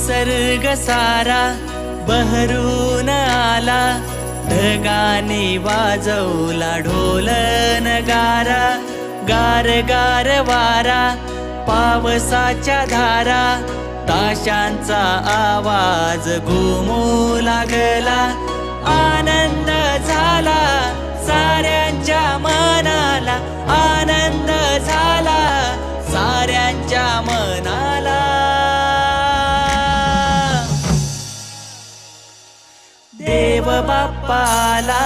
निसर्ग सारा बहरून आला ढगाने वाजवला ढोल नगारा गार गार वारा पावसाच्या धारा ताशांचा आवाज घुमू लागला. आनंद झाला साऱ्यांच्या मनाला आनंद झाला. देव बाप्पाला.